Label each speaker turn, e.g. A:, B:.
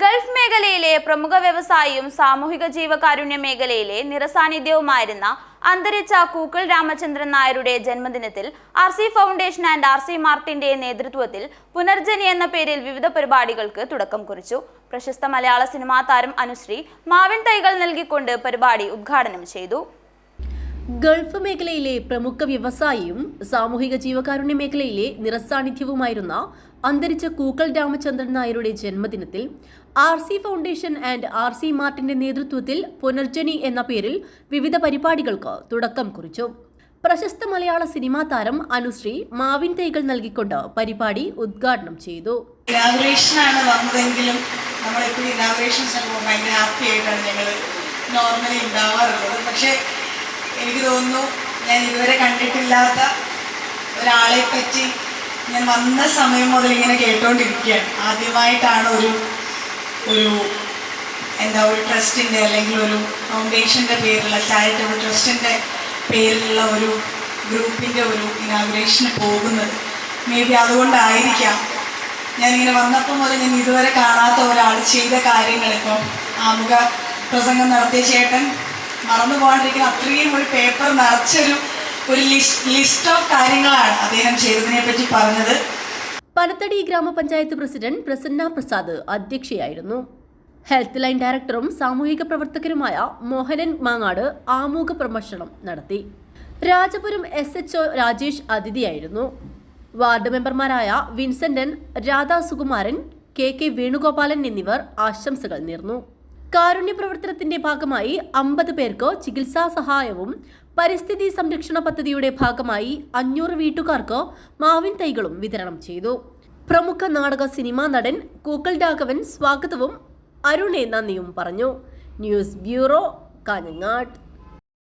A: Gulf മേഖലയിലെ പ്രമുഖ വ്യവസായിയും സാമൂഹിക ജീവകാരുണ്യ മേഖലയിലെ നിറസാന്നിധ്യവുമായിരുന്ന അന്തരിച്ച കൂക്കിൾ രാമചന്ദ്രൻ നായരുടെ ജന്മദിനത്തിൽ R C foundation and R C മാർട്ടിന്റെ നേതൃത്വത്തിൽ പുനർജനി എന്ന പേരിൽ വിവിധ പരിപാടികൾക്ക് തുടക്കം കുറിച്ചു. പ്രശസ്ത മലയാള സിനിമാ താരം അനുശ്രീ മാവിൻ തൈകൾ നൽകിക്കൊണ്ട് പരിപാടി ഉദ്ഘാടനം ചെയ്തു.
B: ഗൾഫ് മേഖലയിലെ പ്രമുഖ വ്യവസായിയും സാമൂഹിക ജീവകാരുണ്യ മേഖലയിലെ നിറസാന്നിധ്യവുമായിരുന്ന അന്തരിച്ച കൂക്കൽ രാമചന്ദ്രൻ നായരുടെ ജന്മദിനത്തിൽ R C foundation and R C മാർട്ടിന്റെ നേതൃത്വത്തിൽ പുനർജനി എന്ന പേരിൽ വിവിധ പരിപാടികൾക്ക് തുടക്കം കുറിച്ചു. പ്രശസ്ത മലയാള സിനിമാ താരം അനുശ്രീ മാവിൻ തൈകൾ നൽകിക്കൊണ്ട് പരിപാടി ഉദ്ഘാടനം ചെയ്തു.
C: ഇനാഗുറേഷനാണ് വന്നതെങ്കിലും ഒക്കെ ഭയങ്കര ഹാപ്പി ആയിട്ടാണ് ഞങ്ങൾ നോർമലി ഉണ്ടാവാറുള്ളത്. പക്ഷേ എനിക്ക് തോന്നുന്നു ഞാൻ ഇതുവരെ കണ്ടിട്ടില്ലാത്ത ഒരാളെ പറ്റി ഞാൻ വന്ന സമയം മുതൽ ഇങ്ങനെ കേട്ടോണ്ടിരിക്കുകയാണ്. ആദ്യമായിട്ടാണ് ഒരു ഒരു എന്താ ഒരു ട്രസ്റ്റിന്റെ അല്ലെങ്കിൽ ഒരു ഫൗണ്ടേഷന്റെ പേരിലുള്ള ചാരിറ്റബിൾ ട്രസ്റ്റിന്റെ പേരിലുള്ള ഒരു ഗ്രൂപ്പിന്റെ ഒരു ഇനാഗ്രേഷന് പോകുന്നത്. മേ ബി അതുകൊണ്ടായിരിക്കാം ഞാനിങ്ങനെ വന്നപ്പോൾ മുതൽ ഞാൻ ഇതുവരെ കാണാത്ത ഒരാൾ ചെയ്ത കാര്യങ്ങൾ. ഇപ്പം ആമുഖ പ്രസംഗം നടത്തിയ ചേട്ടൻ മറന്നു പോകാണ്ടിരിക്കുന്ന അത്രയും ഒരു പേപ്പർ നിറച്ചൊരു ഒരു ലിസ്റ്റ് ഓഫ് കാര്യങ്ങളാണ് അദ്ദേഹം ചെയ്തതിനെ പറ്റി പറഞ്ഞത്.
B: പനത്തടി ഗ്രാമപഞ്ചായത്ത് പ്രസിഡന്റ് പ്രസന്ന പ്രസാദ് അധ്യക്ഷയായിരുന്നു. ഹെൽത്ത് ലൈൻ ഡയറക്ടറും സാമൂഹിക പ്രവർത്തകരുമായ മോഹനൻ മാങ്ങാട് ആമുഖ പ്രമർശനം നടത്തി. Rajapuram S H O Rajesh അതിഥിയായിരുന്നു. Ward മെമ്പർമാരായ വിൻസെന്റൻ രാധാ സുകുമാരൻ കെ കെ വേണുഗോപാലൻ എന്നിവർ ആശംസകൾ നേർന്നു. കാരുണ്യ പ്രവർത്തനത്തിന്റെ ഭാഗമായി അമ്പത് പേർക്ക് ചികിത്സാ സഹായവും പരിസ്ഥിതി സംരക്ഷണ പദ്ധതിയുടെ ഭാഗമായി അഞ്ഞൂറ് വീട്ടുകാർക്ക് മാവിൻ തൈകളും വിതരണം ചെയ്തു. പ്രമുഖ നാടക സിനിമാ നടൻ കൂക്കൽ രാഘവൻ സ്വാഗതവും അരുണെ നന്ദിയും പറഞ്ഞു. News bureau Kanhangad.